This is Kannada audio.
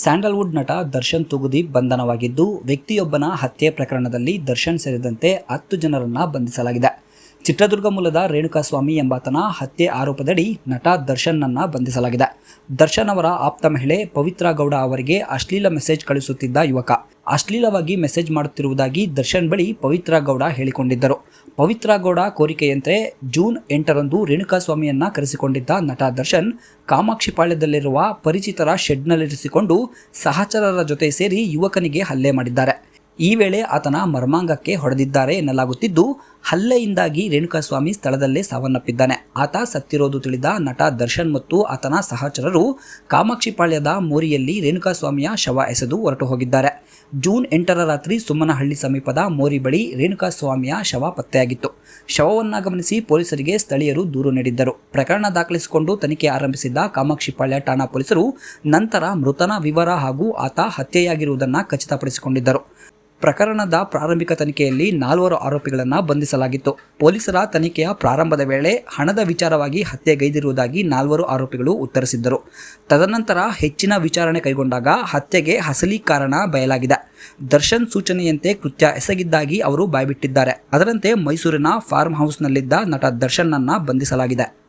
ಸ್ಯಾಂಡಲ್ವುಡ್ ನಟ ದರ್ಶನ್ ತುಗುದೀಪ್ ಬಂಧನವಾಗಿದ್ದು ವ್ಯಕ್ತಿಯೊಬ್ಬನ ಹತ್ಯೆ ಪ್ರಕರಣದಲ್ಲಿ ದರ್ಶನ್ ಸೇರಿದಂತೆ ಹತ್ತು ಜನರನ್ನ ಬಂಧಿಸಲಾಗಿದೆ. ಚಿತ್ರದುರ್ಗ ಮೂಲದ ರೇಣುಕಾಸ್ವಾಮಿ ಎಂಬಾತನ ಹತ್ಯೆ ಆರೋಪದಡಿ ನಟ ದರ್ಶನ್ನನ್ನು ಬಂಧಿಸಲಾಗಿದೆ. ದರ್ಶನ್ ಅವರ ಆಪ್ತ ಮಹಿಳೆ ಪವಿತ್ರ ಗೌಡ ಅವರಿಗೆ ಅಶ್ಲೀಲ ಮೆಸೇಜ್ ಕಳಿಸುತ್ತಿದ್ದ ಯುವಕ. ಅಶ್ಲೀಲವಾಗಿ ಮೆಸೇಜ್ ಮಾಡುತ್ತಿರುವುದಾಗಿ ದರ್ಶನ್ ಬಳಿ ಪವಿತ್ರ ಗೌಡ ಹೇಳಿಕೊಂಡಿದ್ದರು. ಪವಿತ್ರ ಗೌಡ ಕೋರಿಕೆಯಂತೆ ಜೂನ್ ಎಂಟರಂದು ರೇಣುಕಾಸ್ವಾಮಿಯನ್ನ ಕರೆಸಿಕೊಂಡಿದ್ದ ನಟ ದರ್ಶನ್ ಕಾಮಾಕ್ಷಿಪಾಳ್ಯದಲ್ಲಿರುವ ಪರಿಚಿತರ ಶೆಡ್ನಲ್ಲಿರಿಸಿಕೊಂಡು ಸಹಚರರ ಜೊತೆ ಸೇರಿ ಯುವಕನಿಗೆ ಹಲ್ಲೆ ಮಾಡಿದ್ದಾರೆ. ಈ ವೇಳೆ ಆತನ ಮರ್ಮಾಂಗಕ್ಕೆ ಹೊಡೆದಿದ್ದಾರೆ ಎನ್ನಲಾಗುತ್ತಿದ್ದು, ಹಲ್ಲೆಯಿಂದಾಗಿ ರೇಣುಕಾಸ್ವಾಮಿ ಸ್ಥಳದಲ್ಲೇ ಸಾವನ್ನಪ್ಪಿದ್ದಾನೆ. ಆತ ಸತ್ತಿರೋದು ತಿಳಿದ ನಟ ದರ್ಶನ್ ಮತ್ತು ಆತನ ಸಹಚರರು ಕಾಮಾಕ್ಷಿಪಾಳ್ಯದ ಮೋರಿಯಲ್ಲಿ ರೇಣುಕಾಸ್ವಾಮಿಯ ಶವ ಎಸೆದು ಹೊರಟು ಹೋಗಿದ್ದಾರೆ. ಜೂನ್ ಎಂಟರ ರಾತ್ರಿ ಸುಮ್ಮನಹಳ್ಳಿ ಸಮೀಪದ ಮೋರಿ ಬಳಿ ರೇಣುಕಾಸ್ವಾಮಿಯ ಶವ ಪತ್ತೆಯಾಗಿತ್ತು. ಶವವನ್ನು ಗಮನಿಸಿ ಪೊಲೀಸರಿಗೆ ಸ್ಥಳೀಯರು ದೂರು ನೀಡಿದ್ದರು. ಪ್ರಕರಣ ದಾಖಲಿಸಿಕೊಂಡು ತನಿಖೆ ಆರಂಭಿಸಿದ್ದ ಕಾಮಾಕ್ಷಿಪಾಳ್ಯ ಠಾಣಾ ಪೊಲೀಸರು ನಂತರ ಮೃತನ ವಿವರ ಹಾಗೂ ಆತ ಹತ್ಯೆಯಾಗಿರುವುದನ್ನು ಖಚಿತಪಡಿಸಿಕೊಂಡಿದ್ದರು. ಪ್ರಕರಣದ ಪ್ರಾರಂಭಿಕ ತನಿಖೆಯಲ್ಲಿ ನಾಲ್ವರು ಆರೋಪಿಗಳನ್ನು ಬಂಧಿಸಲಾಗಿತ್ತು. ಪೊಲೀಸರ ತನಿಖೆಯ ಪ್ರಾರಂಭದ ವೇಳೆ ಹಣದ ವಿಚಾರವಾಗಿ ಹತ್ಯೆಗೈದಿರುವುದಾಗಿ ನಾಲ್ವರು ಆರೋಪಿಗಳು ಉತ್ತರಿಸಿದ್ದರು. ತದನಂತರ ಹೆಚ್ಚಿನ ವಿಚಾರಣೆ ಕೈಗೊಂಡಾಗ ಹತ್ಯೆಗೆ ಅಸಲಿ ಕಾರಣ ಬಯಲಾಗಿದೆ. ದರ್ಶನ್ ಸೂಚನೆಯಂತೆ ಕೃತ್ಯ ಎಸಗಿದ್ದಾಗಿ ಅವರು ಬಾಯ್ಬಿಟ್ಟಿದ್ದಾರೆ. ಅದರಂತೆ ಮೈಸೂರಿನ ಫಾರ್ಮ್ ಹೌಸ್ನಲ್ಲಿದ್ದ ನಟ ದರ್ಶನ್ನನ್ನ ಬಂಧಿಸಲಾಗಿದೆ.